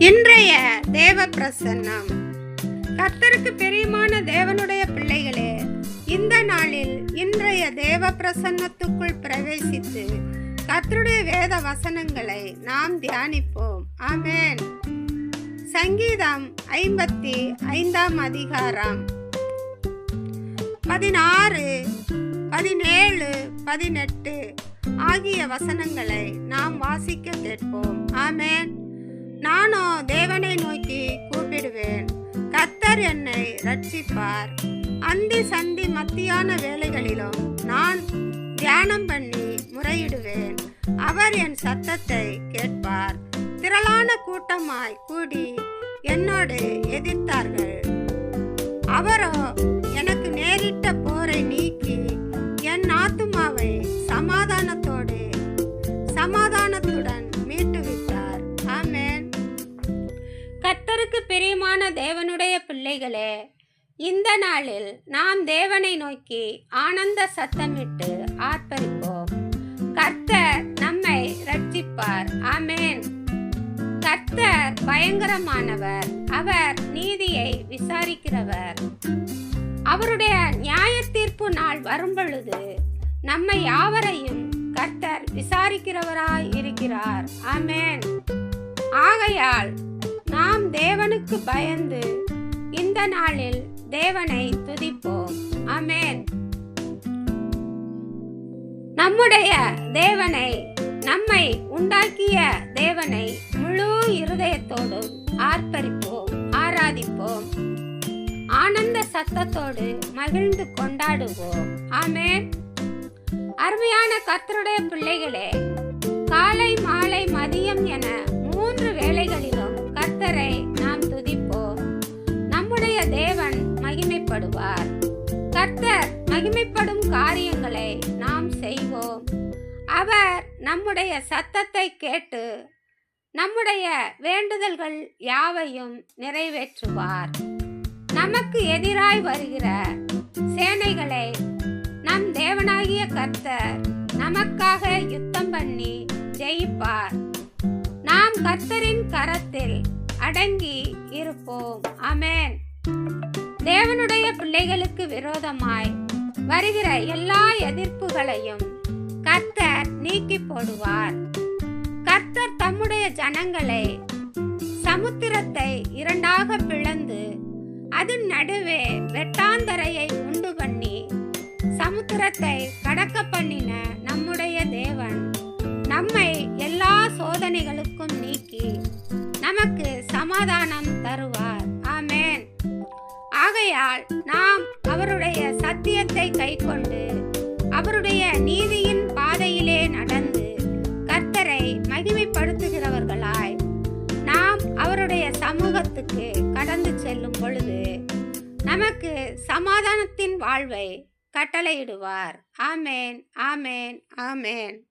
இன்றைய தேவ பிரசன்னம் கர்த்தருக்கு பெரியமான தேவனுடைய பிள்ளைகளே இந்த நாளில் இன்றைய தேவ பிரசன்னத்துக்குள் பிரவேசித்து கர்த்தருடைய வேத வசனங்களை நாம் தியானிப்போம். ஆமேன். சங்கீதம் ஐம்பத்தி ஐந்தாம் அதிகாரம். பதினாறு பதினேழு பதினெட்டு ஆகிய வசனங்களை நாம் வாசிக்க கேட்போம். ஆமேன். நானோ தேவனை நோக்கி கூப்பிடுவேன். கர்த்தர் என்னை ரட்சிப்பார் அந்தி சந்தி மத்தியான வேலைகளிலும் நான் தியானம் பண்ணி முறையிடுவேன். அவர் என் சத்தத்தை கேட்பார். திரளான கூட்டமாய் கூடி என்னோடு எதிர்த்தார்கள். அவரோ எனக்கு நேரிட்ட போரை நீக்கி என் ஆத்துமாவை சமாதானத்தோடு சமாதானத்துடன் கர்த்தருக்கு பிரியமான தேவனுடைய பிள்ளைகளே இந்த நாளில் நாம் தேவனை நோக்கி ஆனந்த சத்தமிட்டு ஆர்ப்பரிப்போம். கர்த்தர் நம்மை ரட்சிப்பார் ஆமேன். கர்த்தர் பயங்கரமானவர். அவர் நீதியை விசாரிக்கிறவர். அவருடைய நியாய தீர்ப்பு நாள் வரும் பொழுது நம்மை யாவரையும் கர்த்தர் விசாரிக்கிறவராய் இருக்கிறார். ஆமேன். ஆகையால் தேவனுக்கு பயந்து இந்த நாளில் தேவனை துதிப்போம். அமேன் நம்முடைய தேவனை நம்மை உண்டாக்கிய தேவனை முழு இருதயத்தோடும் ஆர்ப்பரிப்போம் ஆராதிப்போம். ஆனந்த சத்தத்தோடு மகிழ்ந்து கொண்டாடுவோம். ஆமென். அருமையான கர்த்தருடைய பிள்ளைகளே காலை கர்த்தரை நாம் துதிப்போம். நம்முடைய தேவன் மகிமைப்படுவார். கர்த்தர் மகிமைப்படும் காரியங்களை நாம் செய்வோம். அவர் நம்முடைய சத்தத்தை கேட்டு நம்முடைய வேண்டுதல்கள் யாவையும் நிறைவேற்றுவார். நமக்கு எதிராய் வருகிற சேனைகளை நம் தேவனாகிய கர்த்தர் நமக்காக யுத்தம் பண்ணி ஜெயிப்பார். நாம் கர்த்தரின் கரத்தில் அடங்கி இருப்போம். அமேன் தேவனுடைய பிள்ளைகளுக்கு விரோதமாய் வருகிற எல்லா எதிர்ப்புகளையும் கர்த்தர் நீக்கி போடுவார். கர்த்தர் தம்முடைய ஜனங்களை சமுத்திரத்தை இரண்டாக பிளந்து அதன் நடுவே வெட்டாந்தரையை உண்டு பண்ணி சமுத்திரத்தை கடக்க பண்ணி தருவார். ஆமேன். ஆகையால் நாம் அவருடைய சத்தியத்தை கைக்கொண்டு அவருடைய நீதியின் பாதையிலே நடந்து கர்த்தரை மகிமைப்படுத்துகிறவர்களாய் நாம் அவருடைய சமூகத்துக்கு கடந்து செல்லும் பொழுது நமக்கு சமாதானத்தின் வாழ்வை கட்டளையிடுவார். ஆமேன் ஆமேன் ஆமேன்.